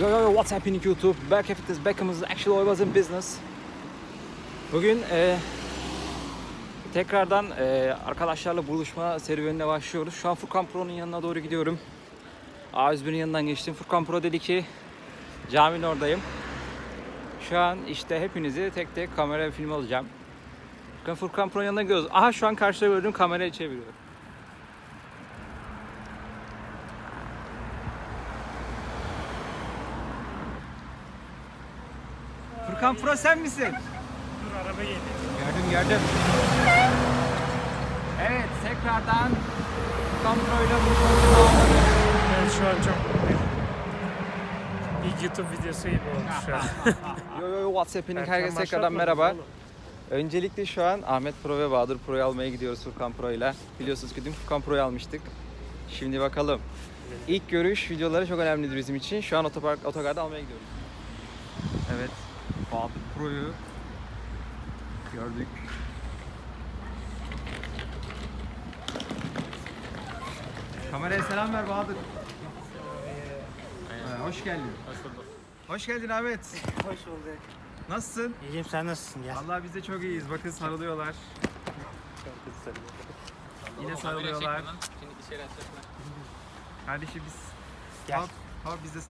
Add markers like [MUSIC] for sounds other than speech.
Yo yo yo what's happening YouTube? At this Beckham's actually I was in business. Bugün e, tekrardan e, arkadaşlarla buluşma serüvenine başlıyoruz. Şu an Furkan Pro'nun yanına doğru gidiyorum. A101'in yanından geçtim. Furkan Pro dedi ki caminin oradayım. Şu an işte hepinizi tek tek kamera film alacağım. Furkan, Pro'nun yanına gidiyoruz. Aha şu an karşıda gördüğüm kamerayı çeviriyor. Furkan Pro sen misin? Dur araba yedi. Gördüm gördüm. Evet tekrardan Furkan Pro ile buluşmamızı Ben şu an çok mutluyum. İlk YouTube videosu gibi oldu şu an. [LAUGHS] Yo yo yo what's happening Erken herkese tekrardan başlatmadınız merhaba. oğlum. Öncelikle şu an Ahmet Pro ve Bahadır Pro'yu almaya gidiyoruz Furkan Pro ile. Biliyorsunuz ki dün Furkan Pro'yu almıştık. Şimdi bakalım. İlk görüş videoları çok önemlidir bizim için. Şu an otopark otogarda almaya gidiyoruz. Bahadır Pro'yu gördük. Kameraya selam ver Bahadır. Ee, hoş geldin. Hoş bulduk. Hoş geldin Ahmet. Hoş bulduk. Nasılsın? İyiyim sen nasılsın ya? Allah biz de çok iyiyiz. Bakın sarılıyorlar. Yine sarılıyorlar. Şimdi içeri açacaklar. Kardeşim biz Gel. Tamam, tamam biz de